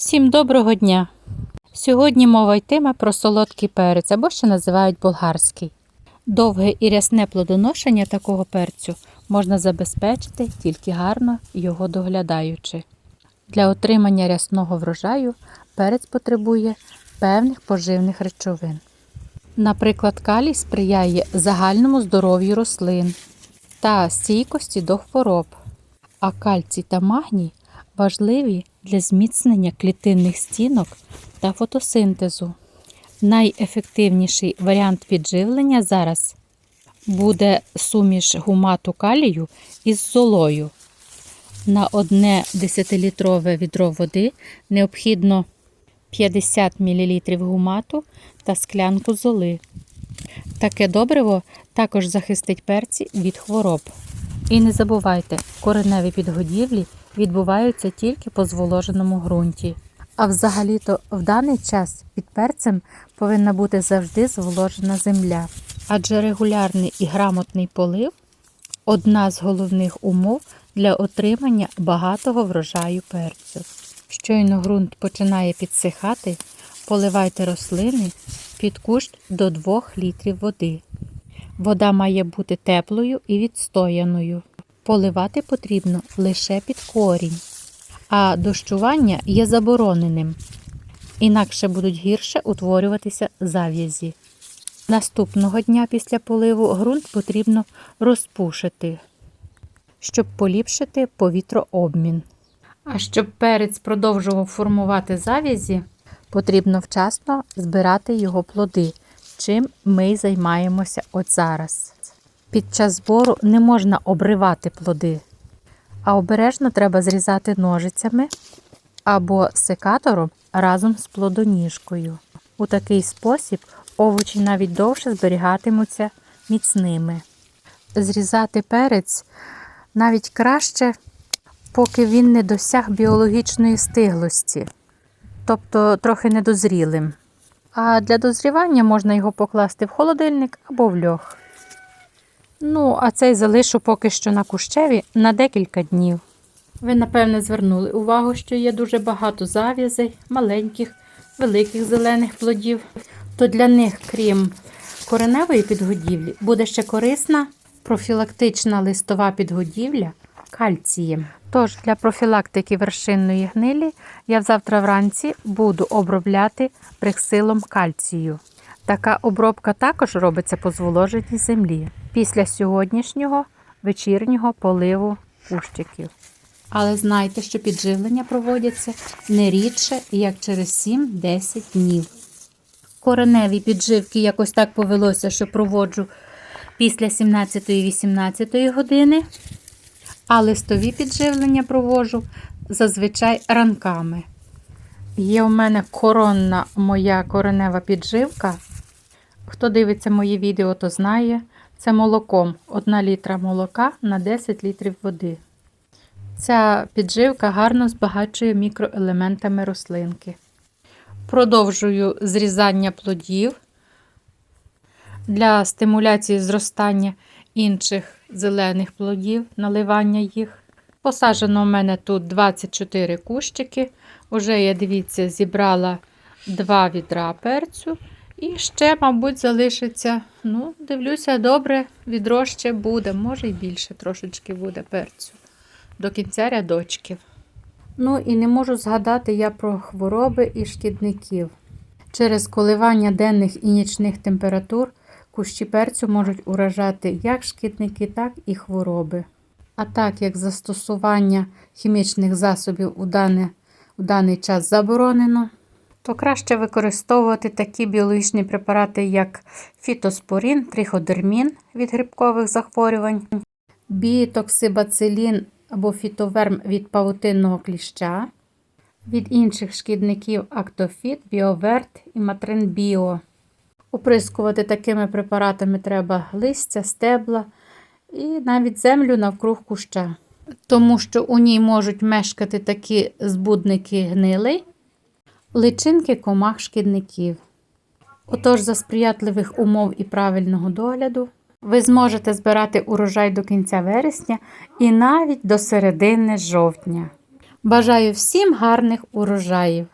Всім доброго дня! Сьогодні мова йтиме про солодкий перець або ще називають болгарський. Довге і рясне плодоношення такого перцю можна забезпечити тільки гарно його доглядаючи. Для отримання рясного врожаю перець потребує певних поживних речовин. Наприклад, калій сприяє загальному здоров'ю рослин та стійкості до хвороб, а кальцій та магній важливі для зміцнення клітинних стінок та фотосинтезу. Найефективніший варіант підживлення зараз буде суміш гумату калію із золою. На одне 10-літрове відро води необхідно 50 мл гумату та склянку золи. Таке добриво також захистить перці від хвороб. І не забувайте, кореневі підгодівлі відбуваються тільки по зволоженому ґрунті. А взагалі-то в даний час під перцем повинна бути завжди зволожена земля. Адже регулярний і грамотний полив одна з головних умов для отримання багатого врожаю перцю. Щойно ґрунт починає підсихати, поливайте рослини під кущ до 2 літрів води. Вода має бути теплою і відстояною. Поливати потрібно лише під корінь, а дощування є забороненим, інакше будуть гірше утворюватися зав'язі. Наступного дня після поливу ґрунт потрібно розпушити, щоб поліпшити повітрообмін. А щоб перець продовжував формувати зав'язі, потрібно вчасно збирати його плоди, чим ми й займаємося от зараз. Під час збору не можна обривати плоди, а обережно треба зрізати ножицями або секатором разом з плодоніжкою. У такий спосіб овочі навіть довше зберігатимуться міцними. Зрізати перець навіть краще, поки він не досяг біологічної стиглості, тобто трохи недозрілим. А для дозрівання можна його покласти в холодильник або в льох. Ну, а цей залишу поки що на кущеві на декілька днів. Ви, напевне, звернули увагу, що є дуже багато зав'язей, маленьких, великих зелених плодів. То для них, крім кореневої підгодівлі, буде ще корисна профілактична листова підгодівля кальцієм. Тож для профілактики вершинної гнилі я завтра вранці буду обробляти брексилом кальцію. Така обробка також робиться по зволоженій землі після сьогоднішнього вечірнього поливу кущиків. Але знайте, що підживлення проводяться не рідше, як через 7-10 днів. Кореневі підживки якось так повелося, що проводжу після 17-18 години, а листові підживлення проводжу зазвичай ранками. Є у мене коронна моя коренева підживка. Хто дивиться мої відео, то знає. Це молоком 1 літра молока на 10 літрів води. Ця підживка гарно збагачує мікроелементами рослинки. Продовжую зрізання плодів для стимуляції зростання інших зелених плодів, наливання їх. Посаджено у мене тут 24 кущики. Уже я, дивіться, зібрала 2 відра перцю. І ще, мабуть, залишиться, ну, дивлюся, добре, відро ще буде, може і більше трошечки буде перцю. До кінця рядочків. Ну і не можу згадати я про хвороби і шкідників. Через коливання денних і нічних температур кущі перцю можуть уражати як шкідники, так і хвороби. А так як застосування хімічних засобів у, дане, у даний час заборонено, то краще використовувати такі біологічні препарати, як фітоспорін, триходермін від грибкових захворювань, біотоксибацилін або фітоверм від павутинного кліща, від інших шкідників Актофіт, Біоверт і Матренбіо. Оприскувати такими препаратами треба листя, стебла і навіть землю навкруг куща, тому що у ній можуть мешкати такі збудники гнилей, личинки комах шкідників. Отож, за сприятливих умов і правильного догляду ви зможете збирати урожай до кінця вересня і навіть до середини жовтня. Бажаю всім гарних урожаїв!